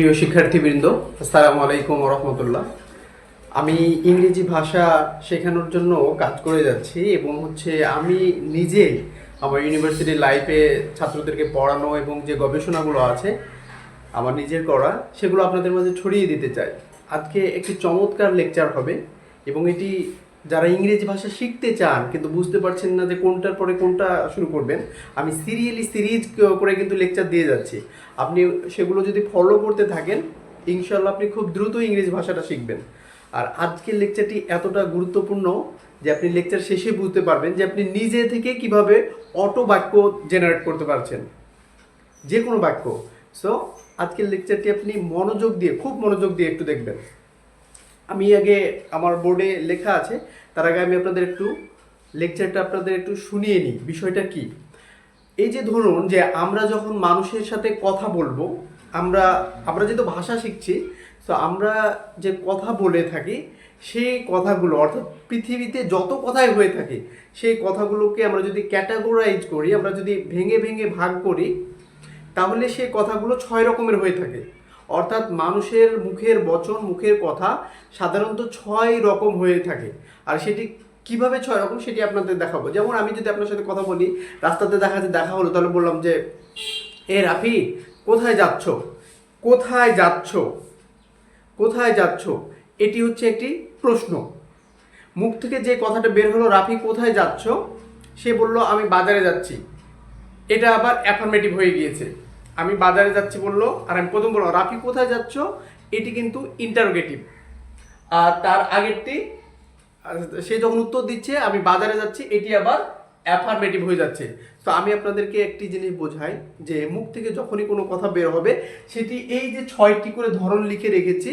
প্রিয় শিক্ষার্থীবৃন্দ, আসসালামু আলাইকুম রহমতুল্লাহ। আমি ইংরেজি ভাষা শেখানোর জন্য কাজ করে যাচ্ছি এবং হচ্ছে আমি নিজে আমার ইউনিভার্সিটি লাইফে ছাত্রদেরকে পড়ানো এবং যে গবেষণাগুলো আছে, আমার নিজের করা, সেগুলো আপনাদের মাঝে ছড়িয়ে দিতে চাই। আজকে একটি চমৎকার লেকচার হবে এবং এটি যারা ইংরেজি ভাষা শিখতে চান, কিন্তু বুঝতে পারছেন না যে কোনটার পরে কোনটা শুরু করবেন, আমি সিরিয়ালি সিরিজ করে কিন্তু লেকচার দিয়ে যাচ্ছি। আপনি সেগুলো যদি ফলো করতে থাকেন ইনশাল্লাহ আপনি খুব দ্রুত ইংরেজি ভাষাটা শিখবেন। আর আজকের লেকচারটি এতটা গুরুত্বপূর্ণ যে আপনি লেকচার শেষে বুঝতে পারবেন যে আপনি নিজে থেকে কীভাবে অটো বাক্য জেনারেট করতে পারছেন। যে কোনো বাক্য। সো আজকের লেকচারটি আপনি মনোযোগ দিয়ে, খুব মনোযোগ দিয়ে একটু দেখবেন। আমি আগে আমার বোর্ডে লেখা আছে, তার আগে আমি আপনাদের একটু লেকচারটা আপনাদের একটু শুনিয়ে নিই, বিষয়টা কি? এই যে ধরুন যে আমরা যখন মানুষের সাথে কথা বলব, আমরা আমরা যেহেতু ভাষা শিখছি, তো আমরা যে কথা বলে থাকি, সেই কথাগুলো, অর্থাৎ পৃথিবীতে যত কথাই হয়ে থাকে, সেই কথাগুলোকে আমরা যদি ক্যাটাগোরাইজ করি, আমরা যদি ভেঙে ভেঙে ভাগ করি, তাহলে সেই কথাগুলো ছয় রকমের হয়ে থাকে। অর্থাৎ মানুষের মুখের বচন, মুখের কথা সাধারণত ছয় রকম হয়ে থাকে। আর সেটি কীভাবে ছয় রকম সেটি আপনাদের দেখাবো। যেমন আমি যদি আপনার সাথে কথা বলি, রাস্তাতে দেখা দেখা হলো, তাহলে বললাম যে, এ রাফি, কোথায় যাচ্ছ? কোথায় যাচ্ছ? কোথায় যাচ্ছ? এটি হচ্ছে একটি প্রশ্ন। মুখ থেকে যে কথাটা বের হলো, রাফি, কোথায় যাচ্ছ? সে বলল, আমি বাজারে যাচ্ছি। এটা আবার অ্যাফার্মেটিভ হয়ে গিয়েছে। আমি বাজারে যাচ্ছি বলল, আর আমি প্রথম বললাম, রাফি, কোথায় যাচ্ছ? এটি কিন্তু ইন্টারোগেটিভ আর তার আগেরটি, সে যখন উত্তর দিচ্ছে, আমি বাজারে যাচ্ছি, এটি আবার অ্যাফার্মেটিভ হয়ে যাচ্ছে। তো আমি আপনাদেরকে একটি জিনিস বোঝাই, যে মুখ থেকে যখনই কোনো কথা বের হবে, সেটি এই যে ছয়টি করে ধরন লিখে রেখেছি,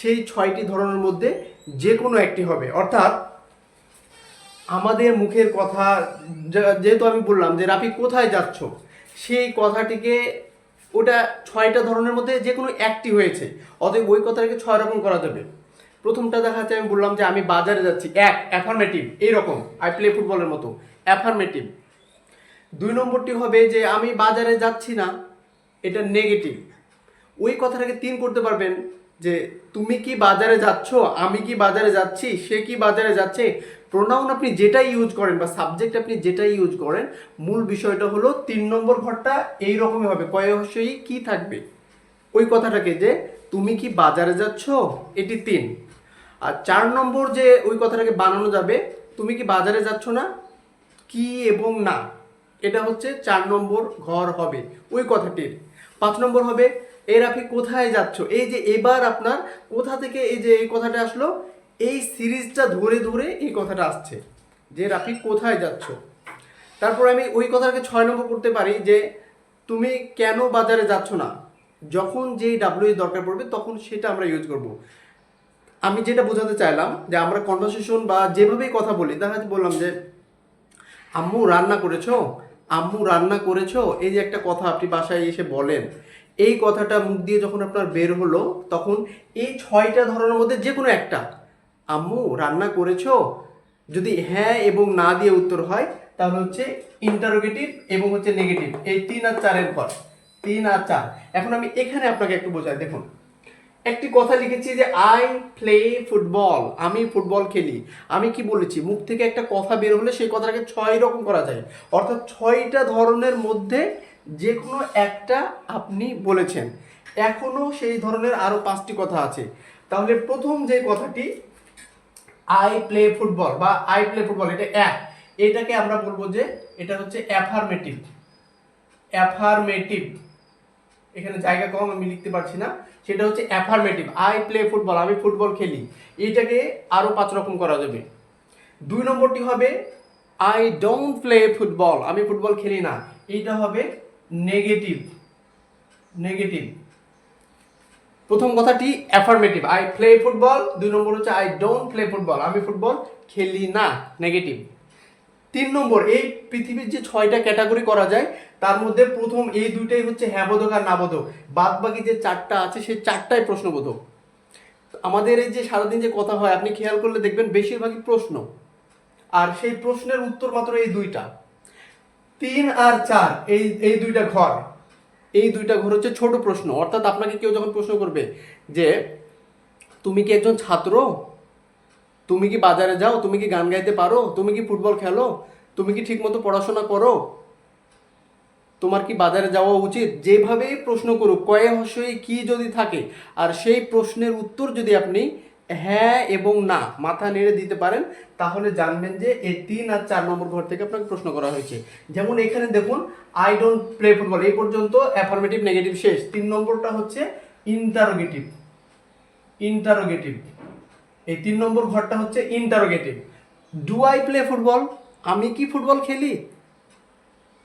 সেই ছয়টি ধরনের মধ্যে যে কোনো একটি হবে। অর্থাৎ, আমাদের মুখের কথা যেহেতু আমি বললাম যে, রাফি, কোথায় যাচ্ছ? সেই কথাটিকে ওটা ছয়টা ধরনের মধ্যে যে কোনো একটি হয়েছে। অতএব ওই কথাটাকে ছয় রকম করা যাবে। প্রথমটা দেখা যাচ্ছে আমি বললাম যে আমি বাজারে যাচ্ছি। এক অ্যাফার্মেটিভ এইরকম। আই প্লে ফুটবলের মতো। অ্যাফার্মেটিভ দুই নম্বরটি হবে যে আমি বাজারে যাচ্ছি না, এটা নেগেটিভ ওই কথাটাকে তিন করতে পারবেন যে, তুমি কি বাজারে যাচ্ছ? আমি কি বাজারে যাচ্ছি? সে কি বাজারে যাচ্ছে? প্রোনাউন আপনি যেটাই ইউজ করেন বা সাবজেক্ট আপনি যেটাই ইউজ করেন, মূল বিষয়টা হলো তিন নম্বর ঘরটা এই রকমই হবে কয়সই কি থাকবে? ওই কথাটাকে যে তুমি কি বাজারে যাচ্ছ? এটি তিন। আর চার নম্বর যে ওই কথাটাকে বানানো যাবে, তুমি কি বাজারে যাচ্ছ না? কি এবং না। এটা হচ্ছে চার নম্বর ঘর হবে ওই কথাটির। পাঁচ নম্বর হবে, এর আপনি কোথায় যাচ্ছ? এই যে এবার আপনার কোথা থেকে এই যে এই কথাটা আসলো এই সিরিজটা ধরে ধরে এই কথাটা আসছে, যে রাফি কোথায় যাচ্ছ? তারপর আমি ওই কথাটাকে ছয় নম্বর করতে পারি যে, তুমি কেন বাজারে যাচ্ছ না? যখন যেই ডাব্লিউ দরকার পড়বে তখন সেটা আমরা ইউজ করব। আমি যেটা বোঝাতে চাইলাম যে আমরা কনভারসেশন বা যেভাবেই কথা বলি দেখা বললাম যে, আম্মু রান্না করেছ? আম্মু রান্না করেছ? এই যে একটা কথা আপনি বাসায় এসে বলেন, এই কথাটা মুখ দিয়ে যখন আপনার বের হলো, তখন এই ছয়টা ধরনের মধ্যে যে কোনো একটা আম্মু, রান্না করেছ? যদি হ্যাঁ এবং না দিয়ে উত্তর হয়, তাহলে হচ্ছে ইন্টারোগেটিভ এবং হচ্ছে নেগেটিভ এই তিন আর চারের ঘর তিন আর চার। এখন আমি এখানে আপনাকে একটু বোঝাই, দেখুন। একটি কথা লিখেছি যে আই প্লে ফুটবল আমি ফুটবল খেলি। আমি কি বলেছি? মুখ থেকে একটা কথা বের হলে সেই কথাটাকে ছয় রকম করা যায়। অর্থাৎ ছয়টা ধরনের মধ্যে যে কোনো একটা আপনি বলেছেন। এখনও সেই ধরনের আরও পাঁচটি কথা আছে। তাহলে প্রথম যে কথাটি আই প্লে ফুটবল বা আই প্লে ফুটবল এটা এক এটাকে আমরা বলব যে এটা হচ্ছে অ্যাফার্মেটিভ অ্যাফার্মেটিভ এখানে জায়গা কম, আমি লিখতে পারছি না। সেটা হচ্ছে অ্যাফার্মেটিভ আই প্লে ফুটবল আমি ফুটবল খেলি। এইটাকে আরও পাঁচ রকম করা যাবে। দুই নম্বরটি হবে আই ডোন্ট প্লে ফুটবল আমি ফুটবল খেলি না। এইটা হবে নেগেটিভ নেগেটিভ প্রথম কথাটি অ্যাফার্মেটিভ আই প্লে ফুটবল দুই নম্বর হচ্ছে আই ডোন্ট প্লে ফুটবল আমি ফুটবল খেলি না নেগেটিভ তিন নম্বর, এই পৃথিবীর যে ছয়টা ক্যাটাগরি করা যায়, তার মধ্যে প্রথম এই দুইটাই হচ্ছে হ্যাবোধক আর নাবোধক। বাদ বাকি যে চারটা আছে, সেই চারটাই প্রশ্নবোধক। আমাদের এই যে সারাদিন যে কথা হয়, আপনি খেয়াল করলে দেখবেন বেশিরভাগই প্রশ্ন। আর সেই প্রশ্নের উত্তর মাত্র এই দুইটা। তিন আর চার, এই এই দুইটা ঘর। এই দুইটা ঘর হচ্ছে ছোট প্রশ্ন। অর্থাৎ আপনাকে কেউ যখন প্রশ্ন করবে যে, তুমি কি একজন ছাত্র? তুমি কি বাজারে যাও? তুমি কি গান গাইতে পারো? তুমি কি ফুটবল খেলো? তুমি কি ঠিকমতো পড়াশোনা করো? তোমার কি বাজারে যাওয়া উচিত? যেভাবেই প্রশ্ন করুক, কয়ে হসই কি যদি থাকে, আর সেই প্রশ্নের উত্তর যদি আপনি হ্যাঁ এবং না, মাথা নেড়ে দিতে পারেন, তাহলে জানবেন যে এই তিন আর চার নম্বর ঘর থেকে আপনাকে প্রশ্ন করা হয়েছে। যেমন এখানে দেখুন আই ডোন্ট প্লে ফুটবল এই পর্যন্ত অ্যাফার্মেটিভ নেগেটিভ শেষ। তিন নম্বরটা হচ্ছে ইন্টারোগেটিভ ইন্টারোগেটিভ এই তিন নম্বর ঘরটা হচ্ছে interrogative do I play football আমি কি ফুটবল খেলি?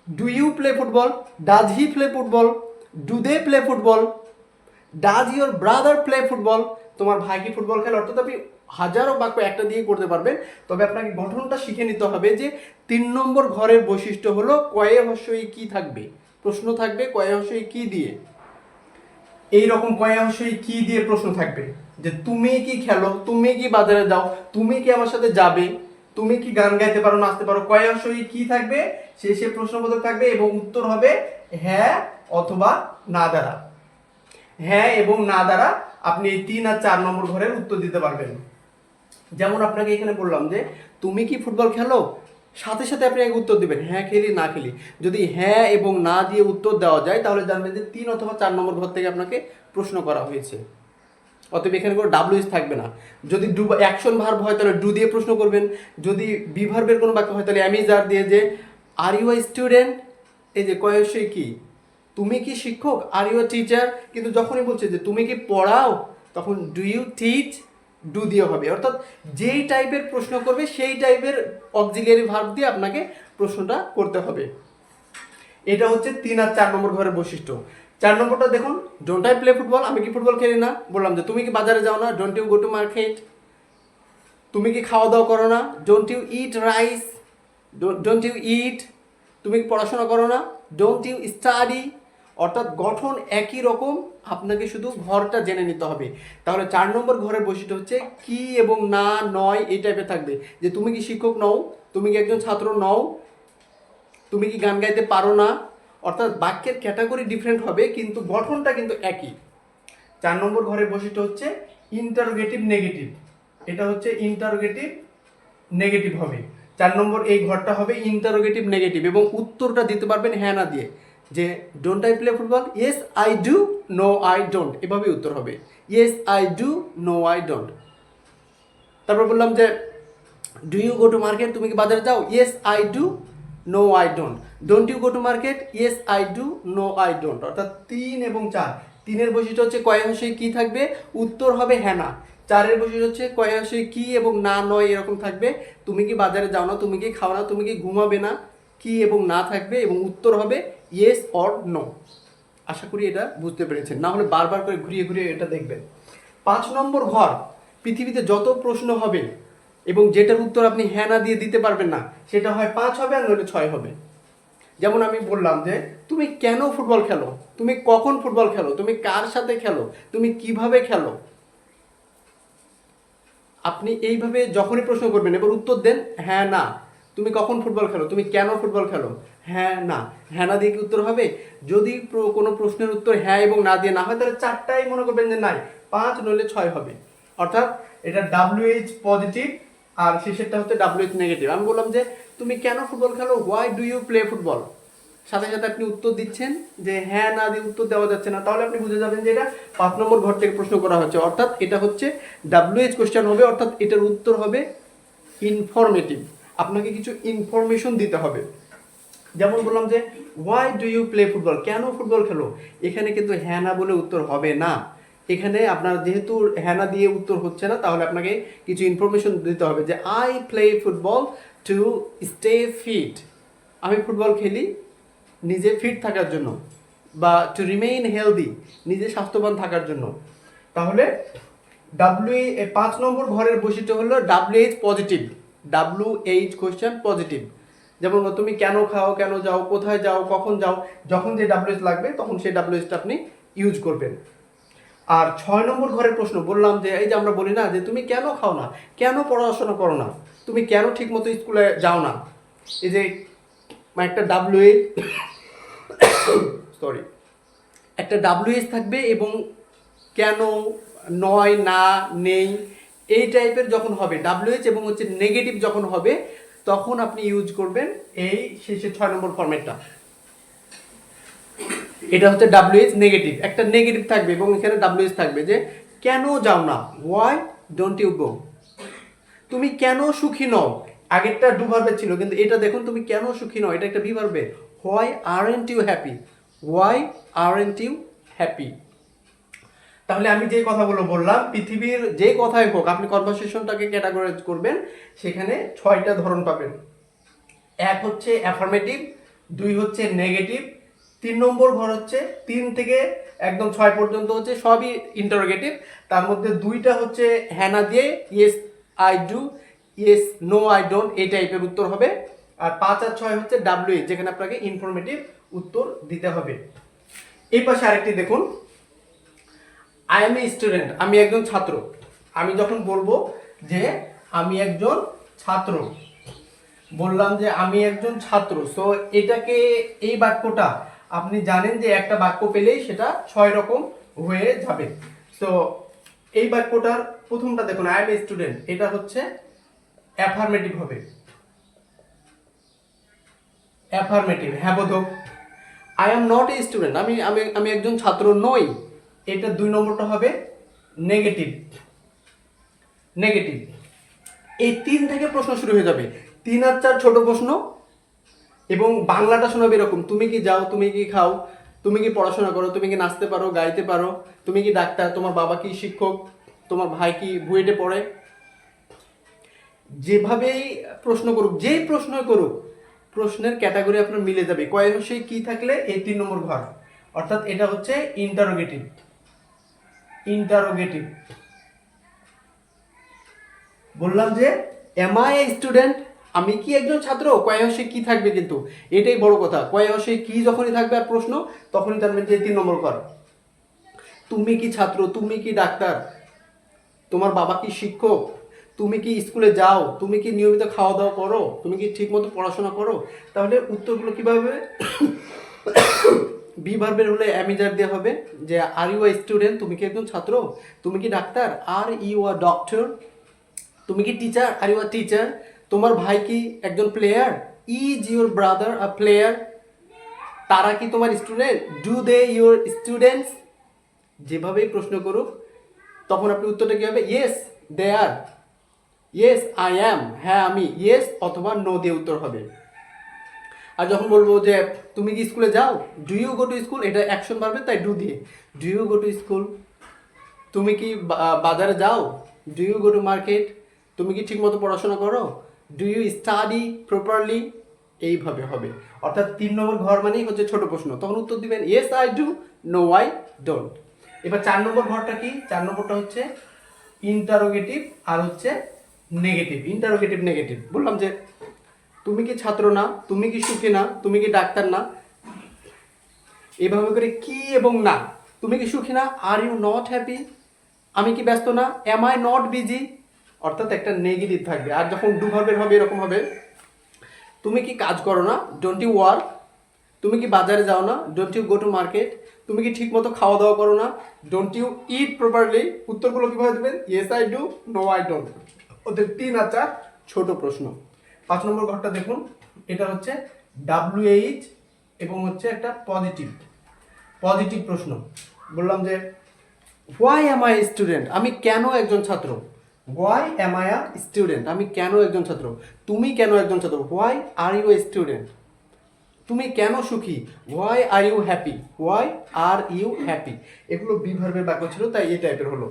Do you play football does he play football do they play football does your brother play football তোমার ভাই কি ফুটবল খেলে? অর্থাৎ আপনি হাজারো বাক্য একটা দিয়ে করতে পারবেন। তবে আপনাকে গঠনটা শিখে নিতে হবে যে তিন নম্বর ঘরের বৈশিষ্ট্য হলো কয়ে হস্যই কি থাকবে? প্রশ্ন থাকবে, কয়ে হস্যই কি দিয়ে? এই রকম কয়ে অবশ্যই কি দিয়ে প্রশ্ন থাকবে? যে তুমি কি খেলো? তুমি কি বাজারে যাও? তুমি কি আমার সাথে যাবে? তুমি কি গান গাইতে পারো, নাচতে পারো? কয়ে অবশ্যই কি থাকবে? শেষে প্রশ্নবোধক থাকবে এবং উত্তর হবে হ্যাঁ অথবা না দ্বারা। হ্যাঁ এবং না দ্বারা আপনি এই তিন আর চার নম্বর ঘরের উত্তর দিতে পারবেন। যেমন আপনাকে এখানে বললাম যে, তুমি কি ফুটবল খেলো? সাথে সাথে আপনি এক উত্তর দিবেন হ্যাঁ খেলি, না খেলি। যদি হ্যাঁ এবং না দিয়ে উত্তর দেওয়া যায়, তাহলে জানবেন যে তিন অথবা চার নম্বর ঘর থেকে আপনাকে প্রশ্ন করা হয়েছে। অতএব এখানে কোনো ডাব্লিউএস থাকবে না। যদি ডু অ্যাকশন ভার্ব হয়, তাহলে ডু দিয়ে প্রশ্ন করবেন। যদি বিভার্বের কোনো বাক্য হয়, তাহলে অ্যামিজার দিয়ে যে আর ইউ আই স্টুডেন্ট এই যে কয়সই কি? তুমি কি শিক্ষক? আর ইউ টিচার কিন্তু যখনই বলছে যে, তুমি কি পড়াও? তখন ডু ইউ টিচ ডু দিয়ে হবে। অর্থাৎ যেই টাইপের প্রশ্ন করবে, সেই টাইপের অক্সিলিয়ারি ভার্ব দিয়ে আপনাকে প্রশ্নটা করতে হবে। এটা হচ্ছে তিন আর চার নম্বর ঘরের বৈশিষ্ট্য। চার নম্বরটা দেখুন ডোন্ট আই প্লে ফুটবল আমি কি ফুটবল খেলি না? বললাম যে, তুমি কি বাজারে যাও না? Don't you go to market তুমি কি খাওয়া দাওয়া করো না? Don't you eat rice don't you eat তুমি কি পড়াশোনা করো না? ডোন্ট ইউ স্টাডি অর্থাৎ গঠন একই রকম, আপনাকে শুধু ঘরটা জেনে নিতে হবে। তাহলে চার নম্বর ঘরের বৈশিষ্ট্য হচ্ছে কি এবং না, নয়, এই টাইপের থাকবে। যে তুমি কি শিক্ষক নও, তুমি কি একজন ছাত্র নও, তুমি কি গান গাইতে পারো না, অর্থাৎ বাক্যের ক্যাটাগরি ডিফারেন্ট হবে, কিন্তু গঠনটা কিন্তু একই। চার নম্বর ঘরের বৈশিষ্ট্য হচ্ছে ইন্টারোগেটিভ নেগেটিভ এটা হচ্ছে ইন্টারোগেটিভ নেগেটিভ হবে। চার নম্বর এই ঘরটা হবে ইন্টারোগেটিভ নেগেটিভ এবং উত্তরটা দিতে পারবেন হ্যাঁ না দিয়ে। যে don't I play football yes I do no I don't এভাবেই উত্তর হবে। Yes I do no I don't তারপর বললাম যে do you go to market তুমি কি বাজারে যাও? Yes I do no I don't don't you go to market yes I do no I don't অর্থাৎ তিন এবং চার। তিনের বৈশিষ্ট্য হচ্ছে কয় হসে কি থাকবে? উত্তর হবে হ্যাঁ না। চারের বৈশিষ্ট্য হচ্ছে কয় হসে কি এবং না, নয় এরকম থাকবে। তুমি কি বাজারে যাও না? তুমি কি খাও না? তুমি কি ঘুমাবে না? কি এবং না থাকবে এবং উত্তর হবে ইয়েস অর নো আশা করি এটা বুঝতে পেরেছেন। না হলে বারবার করে ঘুরিয়ে ঘুরিয়ে এটা দেখবেন। পাঁচ নম্বর ঘর, পৃথিবীতে যত প্রশ্ন হবে এবং যেটার উত্তর আপনি হ্যাঁ না দিয়ে দিতে পারবেন না, সেটা হয় পাঁচ হবে আর নইলে ছয় হবে। যেমন আমি বললাম যে, তুমি কেন ফুটবল খেলো? তুমি কখন ফুটবল খেলো? তুমি কার সাথে খেলো? তুমি কীভাবে খেলো? আপনি এইভাবে যখনই প্রশ্ন করবেন, এবার উত্তর দেন হ্যাঁ না। তুমি কখন ফুটবল খেলো? তুমি কেন ফুটবল খেলো? হ্যাঁ না। হ্যাঁ না দিয়ে কি উত্তর হবে? যদি কোনো প্রশ্নের উত্তর হ্যাঁ এবং না দিয়ে না হয়, তাহলে চারটাই মনে করবেন যে নাই। পাঁচ নইলে ছয় হবে। অর্থাৎ এটা ডাব্লিউএইচ পজিটিভ আর শেষেরটা হচ্ছে ডাব্লিউএইচ নেগেটিভ আমি বললাম যে, তুমি কেন ফুটবল খেলো? Why do you play football সাথে সাথে আপনি উত্তর দিচ্ছেন যে হ্যাঁ না দিয়ে উত্তর দেওয়া যাচ্ছে না। তাহলে আপনি বুঝে যাবেন যে এটা পাঁচ নম্বর ঘর থেকে প্রশ্ন করা হচ্ছে। অর্থাৎ এটা হচ্ছে ডাব্লিউএইচ কোশ্চেন হবে, অর্থাৎ এটার উত্তর হবে ইনফরমেটিভ আপনাকে কিছু ইনফরমেশন দিতে হবে। যেমন বললাম যে why do you play football কেন ফুটবল খেলো? এখানে কিন্তু হ্যাঁ না বলে উত্তর হবে না। এখানে আপনার যেহেতু হ্যানা দিয়ে উত্তর হচ্ছে না, তাহলে আপনাকে কিছু ইনফরমেশন দিতে হবে যে I play football to stay fit আমি ফুটবল খেলি নিজে ফিট থাকার জন্য বা টু রিমেইন হেলদি নিজে স্বাস্থ্যবান থাকার জন্য। তাহলে ডাব্লিউ পাঁচ নম্বর ঘরের বৈশিষ্ট্য হলো W H positive W H question positive যেমন তুমি কেন খাও, কেন যাও, কোথায় যাও, কখন যাও, যখন যে ডাব্লিউএস লাগবে, তখন সেই ডাব্লিউএসটা আপনি ইউজ করবেন। আর ছয় নম্বর ঘরের প্রশ্ন, বললাম যে এই যে আমরা বলি না যে তুমি কেন খাও না, কেন পড়াশোনা করো না, তুমি কেন ঠিকমতো স্কুলে যাও না? এই যে একটা ডাব্লিউ সরি একটা ডাব্লিউএস থাকবে এবং কেন, নয়, না, নেই, এই টাইপের যখন হবে ডাব্লিউএইচ এবং হচ্ছে নেগেটিভ যখন হবে তখন আপনি ইউজ করবেন এই শেষে ছয় নম্বর ফরম্যাটটা এটা হচ্ছে ডাব্লিউএইচ নেগেটিভ একটা নেগেটিভ থাকবে এবং এখানে ডাব্লিউএইচ থাকবে যে, কেন যাও না? ওয়াই ডোন্ট ইউ গো তুমি কেন সুখী নও? আগেরটা ডু ভার্বে ছিল, কিন্তু এটা দেখুন, তুমি কেন সুখী নও? এটা একটা be ভার্বে why aren't you happy why aren't you happy তাহলে আমি যে কথাগুলো বললাম, পৃথিবীর যে কথাই হোক, আপনি কনভারসেশনটাকে ক্যাটাগরাইজ করবেন, সেখানে ছয়টা ধরন পাবেন। এক হচ্ছে অ্যাফার্মেটিভ দুই হচ্ছে নেগেটিভ তিন নম্বর ঘর হচ্ছে তিন থেকে একদম ছয় পর্যন্ত হচ্ছে সবই ইন্টারোগেটিভ তার মধ্যে দুইটা হচ্ছে হ্যানা দিয়ে yes I do yes no I don't এই টাইপের উত্তর হবে। আর পাঁচ আর ছয় হচ্ছে ডাব্লিউ যেখানে আপনাকে ইনফরমেটিভ উত্তর দিতে হবে। এই পাশে আরেকটি দেখুন। আই এম এ স্টুডেন্ট আমি একজন ছাত্র। আমি যখন বলব যে আমি একজন ছাত্র, বললাম যে আমি একজন ছাত্র সো এটাকে এই বাক্যটা আপনি জানেন যে একটা বাক্য পেলেই সেটা ছয় রকম হয়ে যাবে। সো এই বাক্যটার প্রথমটা দেখুন আই এম এ স্টুডেন্ট এটা হচ্ছে অ্যাফার্মেটিভ হবে। অ্যাফার্মেটিভ হ্যাঁ বোধক। I am not a student আমি আমি আমি একজন ছাত্র নই। এটা দুই নম্বরটা হবে নেগেটিভ নেগেটিভ এই তিন থেকে প্রশ্ন শুরু হয়ে যাবে। তিন আর চার ছোট প্রশ্ন এবং বাংলাটা শোনাবে এরকম। তুমি কি যাও, তুমি কি খাও, তুমি কি পড়াশোনা করো, তুমি কি নাচতে পারো, গাইতে পারো, তুমি কি ডাক্তার, তোমার বাবা কি শিক্ষক, তোমার ভাই কি বুয়েটে পড়ে? যেভাবেই প্রশ্ন করুক, যেই প্রশ্নই করুক, প্রশ্নের ক্যাটাগরি আপনার মিলে যাবে। কয় সেই কি থাকলে এই তিন নম্বর ঘর? অর্থাৎ এটা হচ্ছে ইন্টারোগেটিভ ইন্টারোগেটিভ বললাম যে এম আই স্টুডেন্ট আমি কি একজন ছাত্র? কয়াসে কি থাকবে কিন্তু? এটাই বড় কথা। কয়াসে কি যখনই থাকবে আর প্রশ্ন, তখনই জানবেন যে তিন নম্বর ঘর। তুমি কি ছাত্র? তুমি কি ডাক্তার? তোমার বাবা কি শিক্ষক? তুমি কি স্কুলে যাও? তুমি কি নিয়মিত খাওয়া দাওয়া করো? তুমি কি ঠিকমতো পড়াশোনা করো? তাহলে উত্তরগুলো কীভাবে? বি ভার্বের হলে অ্যামিজার দেওয়া হবে যে আর ইউ আ স্টুডেন্ট তুমি কি একজন ছাত্র? তুমি কি doctor? Are you are doctor তুমি কি teacher are you are teacher তোমার ভাই কি একজন player is your brother a player তারা কি তোমার student do they your students যেভাবেই প্রশ্ন করুক, তখন আপনি উত্তরটা কী হবে? Yes they are yes I am হ্যাঁ আমি. ইয়েস অথবা নো দিয়ে উত্তর হবে। আর যখন বলব যে তুমি কি স্কুলে যাও? Do you go to school এটা অ্যাকশন পারবে তাই ডু দিয়ে। Do you go to school তুমি কি বাজারে যাও? Do you go to market তুমি কি ঠিকমতো পড়াশোনা করো? ডু ইউ স্টাডি প্রপারলি এইভাবে হবে। অর্থাৎ তিন নম্বর ঘর মানেই হচ্ছে ছোট প্রশ্ন। তখন উত্তর দিবেন yes I do no I don't এবার চার নম্বর ঘরটা কি? চার নম্বরটা হচ্ছে ইন্টারোগেটিভ আর হচ্ছে নেগেটিভ ইন্টারোগেটিভ নেগেটিভ বললাম যে তুমি কি ছাত্র না? তুমি কি সুখী না? তুমি কি ডাক্তার না? এভাবে করে কি এবং না? তুমি কি সুখী না? আর ইউ নট হ্যাপি আমি কি ব্যস্ত না? এম আই নট বিজি অর্থাৎ একটা নেগেটিভ থাকবে। আর যখন ডু ভার্বের হবে, এরকম হবে। তুমি কি কাজ করো না? ডোন্ট ইউ ওয়ার্ক তুমি কি বাজারে যাও না? Don't you go to market তুমি কি ঠিক মতো খাওয়া দাওয়া করো না? ডোন্ট ইউ ইট প্রপারলি উত্তরগুলো কীভাবে দেবেন? Yes I do no I don't ওদের তিন আর চার ছোট প্রশ্ন। পাঁচ নম্বর ঘরটা দেখুন, এটা হচ্ছে ডাব্লিউএইচ এবং হচ্ছে একটা পজিটিভ পজিটিভ প্রশ্ন। বললাম যে হোয়াই এম আই স্টুডেন্ট আমি কেন একজন ছাত্র? Why am I a student আমি কেন একজন ছাত্র? তুমি কেন একজন ছাত্র? হোয়াই আর ইউ স্টুডেন্ট তুমি কেন সুখী? Why are you happy why are you happy এগুলো বিভার্বের বাক্য ছিল, তাই এই টাইপের হলো।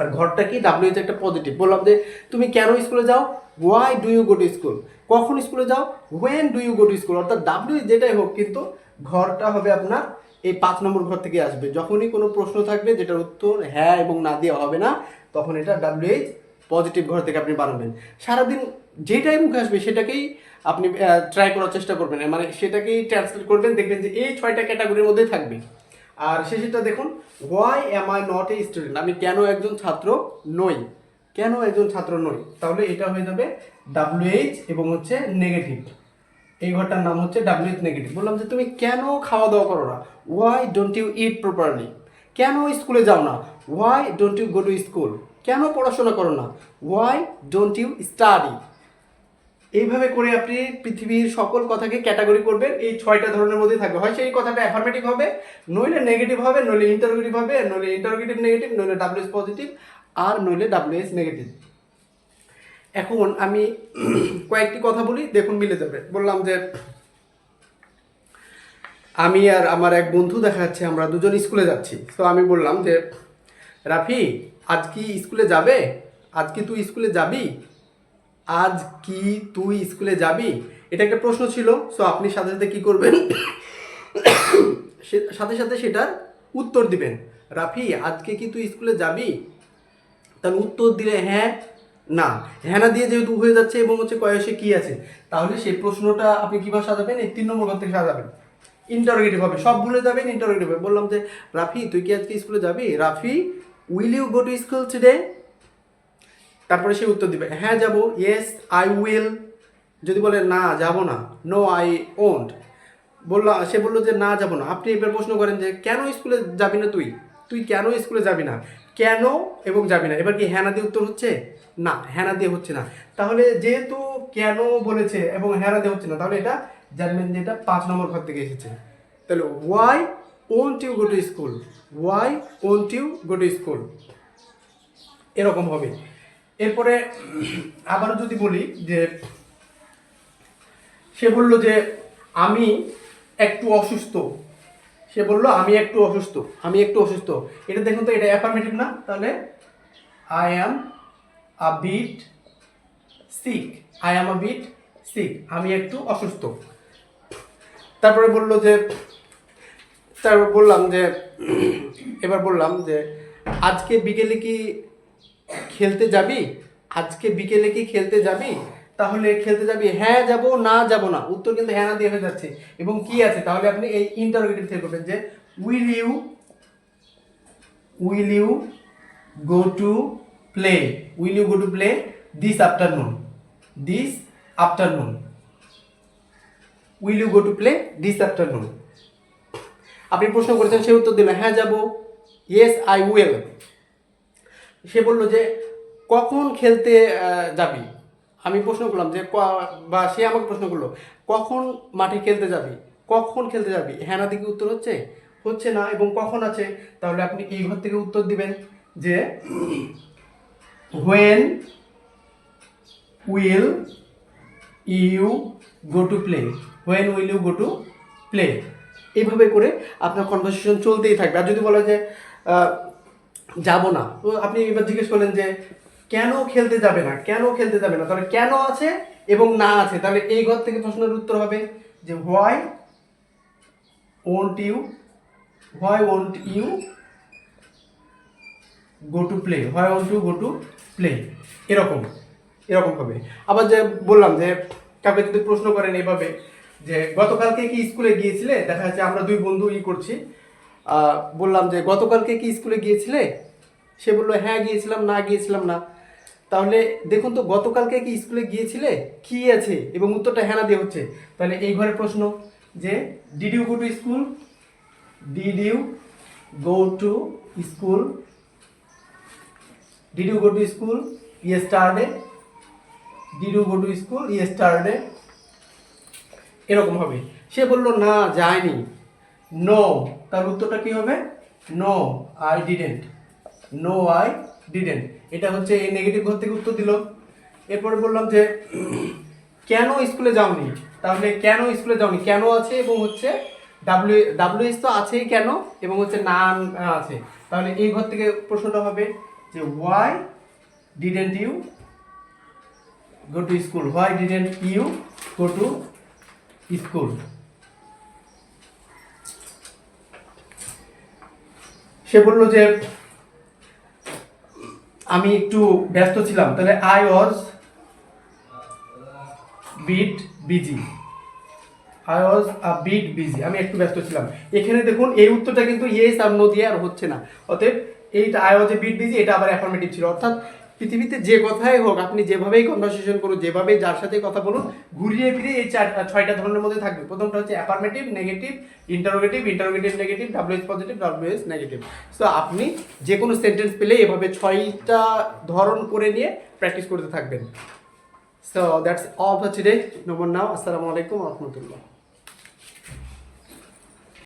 আর ঘরটা কি ডাব্লিউ একটা পজিটিভ বললাম যে, তুমি কেন স্কুলে যাও? Why do you go to school কখন স্কুলে যাও? When do you go to school অর্থাৎ ডাব্লিউ যেটাই হোক, কিন্তু ঘরটা হবে আপনার এই পাঁচ নম্বর ঘর থেকে আসবে। যখনই কোনো প্রশ্ন থাকবে যেটার উত্তর হ্যাঁ এবং না দেওয়া হবে না, তখন এটা ডাব্লিউএইচ পজিটিভ ঘর থেকে আপনি বানাবেন সারাদিন যেটাই মুখে আসবে, সেটাকেই আপনি ট্রাই করার চেষ্টা করবেন। মানে সেটাকেই ট্রান্সলেট করবেন, দেখবেন যে এই ছয়টা ক্যাটাগরির মধ্যেই থাকবে। আর শেষেরটা দেখুন why am I not a student আমি কেন একজন ছাত্র নই? কেন একজন ছাত্র নই? তাহলে এটা হয়ে যাবে ডাব্লিউএইচ এবং হচ্ছে নেগেটিভ এই ঘরটার নাম হচ্ছে ডাব্লিউ নেগেটিভ বললাম যে তুমি কেন খাওয়া দাওয়া করো না? Why don't you eat properly কেন স্কুলে যাও না? Why don't you go to school কেন পড়াশোনা করো না? ওয়াই ডোন্ট ইউ স্টাডি এইভাবে করে আপনি পৃথিবীর সকল কথাকে ক্যাটাগরি করবেন, এই ছয়টা ধরনের মধ্যেই থাকবে। হয় সেই কথাটা অ্যাফার্মেটিভ হবে, নইলে নেগেটিভ হবে, নইলে ইন্টারোগেটিভ হবে, নইলে ইন্টারোগেটিভ নেগেটিভ নইলে ডাব্লিউ এস পজিটিভ আর নইলে ডাব্লিউ এস নেগেটিভ এখন আমি কয়েকটি কথা বলি, দেখুন মিলে যাবে। বললাম যে, আমি আর আমার এক বন্ধু দেখা যাচ্ছে, আমরা দুজন স্কুলে যাচ্ছি। তো আমি বললাম যে, রাফি, আজ কি স্কুলে যাবে? আজ কি তুই স্কুলে যাবি? আজ কি তুই স্কুলে যাবি? এটা একটা প্রশ্ন ছিল সো আপনি সাথে সাথে কি করবেন? সাথে সাথে সেটার উত্তর দিবেন। রাফি, আজকে কি তুই স্কুলে যাবি? তাহলে উত্তর দিলে হ্যাঁ না। হ্যাঁ না দিয়ে যেহেতু হয়ে যাচ্ছে এবং হচ্ছে কয়েসে কি আছে, তাহলে সেই প্রশ্নটা আপনি কীভাবে সাজাবেন? এই তিন নম্বর থেকে সাজাবেন। ইন্টারোগেটিভ হবে। সব ভুলে যাবেন ইন্টারোগেটিভ হবে। বললাম যে, রাফি, তুই কি আজকে স্কুলে যাবি? Rafi will you go to school today তারপরে সে উত্তর দিবে হ্যাঁ যাব ইয়েস আই উইল যদি বলে, না, যাব না নো আই ওন্ট বলল, সে বলল যে, না, যাব না। আপনি এবার প্রশ্ন করেন যে, কেন স্কুলে যাবি না তুই? তুই কেন স্কুলে যাবি না? কেন এবং যাবি না? এবার কি হ্যানা দিয়ে উত্তর হচ্ছে? না হ্যানা দিয়ে হচ্ছে না। তাহলে যেহেতু কেন বলেছে এবং হ্যানা দিয়ে হচ্ছে না, তাহলে এটা জানবেন যে এটা পাঁচ নম্বর ঘর থেকে এসেছে। তাহলে why won't you go to school why won't you go to school এরকম হবে। এরপরে আবার যদি বলি যে সে বলল যে আমি একটু অসুস্থ। সে বলল, আমি একটু অসুস্থ, আমি একটু অসুস্থ। এটা দেখুন তো, এটা অ্যাফার্মেটিভ না? তাহলে I am a bit sick I am a bit sick আমি একটু অসুস্থ। তারপরে বলল যে, তারপর বললাম যে, এবার বললাম যে, আজকে বিকেলে কি খেলতে যাবি? আজকে বিকেলে কি খেলতে যাবি? তাহলে খেলতে যাবি। হ্যাঁ যাব, না যাব না। উত্তর কিন্তু হ্যাঁ না দিয়ে হয়ে যাচ্ছে। এবং কি আছে? তাহলে আপনি এই ইন্টারোগেটিভ থেকে করবেন যে will you will you go to play will you go to play this afternoon this afternoon will you go to play this afternoon আপনি প্রশ্ন করেছেন, সে উত্তর দিল হ্যাঁ যাব। ইয়েস আই উইল সে বলল যে, কখন খেলতে যাবি? আমি প্রশ্ন করলাম যে বা সে আমাকে প্রশ্ন করল, কখন মাঠে খেলতে যাবি? কখন খেলতে যাবি? হ্যাঁ দিকে উত্তর হচ্ছে? হচ্ছে না, এবং কখন আছে? তাহলে আপনি এই ঘর থেকে উত্তর দিবেন যে when will you go to play when will you go to play এইভাবে করে আপনার কনভারসেশন চলতেই থাকবে। আর যদি বলা যে যাব না। তো আপনি এবার জিজ্ঞেস করলেন যে, কেন খেলতে যাবে না? কেন খেলতে যাবে না? তাহলে কেন আছে এবং না আছে? তাহলে এই ঘর থেকে প্রশ্নের উত্তর হবে যে why won't you why won't you go to play why won't you go to play এরকম এরকম হবে। আবার যে বললাম যে, কাউকে যদি প্রশ্ন করেন এভাবে, যে গতকালকে কি স্কুলে গিয়েছিলে? দেখা যাচ্ছে আমরা দুই বন্ধু ই করছি। বললাম যে, গতকালকে কি স্কুলে গিয়েছিলে? সে বলল হ্যাঁ গিয়েছিলাম, না গিয়েছিলাম না। তাহলে দেখুন তো, গতকালকে কি স্কুলে গিয়েছিলে? কি আছে? এবং উত্তরটা হ্যাঁ দিয়ে হচ্ছে। তাহলে এই ঘরের প্রশ্ন যে did you go to school did you go to school did you go to school yesterday did you go to school yesterday এরকম হবে। সে বলল, না, যায়নি। নো তার উত্তরটা কি হবে? No I didn't no I didn't এটা হচ্ছে এই নেগেটিভ ঘর থেকে উত্তর দিল। এরপরে বললাম যে, কেন স্কুলে যাওনি? তাহলে কেন স্কুলে যাওনি? কেন আছে এবং হচ্ছে ডাব্লিউ ডাব্লিউ এস তো আছেই কেন? এবং হচ্ছে নান আছে। তাহলে এই ঘর থেকে প্রশ্নটা হবে যে why didn't you go to school? Why didn't you go to school? সে বলল যে, আমি একটু ব্যস্ত ছিলাম, তাহলে I was bit busy I was a bit busy আমি একটু ব্যস্ত ছিলাম। এখানে দেখুন, এই উত্তরটা কিন্তু ইয়েস আর নো দিয়ে আর হচ্ছে না। অতএব এইটা I was a bit busy এটা আবার অ্যাফার্মেটিভ ছিল। অর্থাৎ পৃথিবীতে যে কথাই হোক, আপনি যেভাবেই কনভারসেশন করুন, যেভাবেই যার সাথে কথা বলুন, ঘুরিয়ে ফিরে এই চার ছয়টা ধরনের মধ্যে থাকবে। প্রথমটা হচ্ছে affirmative negative interrogative interrogative negative WS positive WS negative so আপনি যে কোনো সেন্টেন্স পেলে এভাবে ছয়টা ধরন করে নিয়ে প্র্যাকটিস করতে থাকবেন। So that's all for today number নাও আসসালামু আলাইকুম রহমতুল্লাহ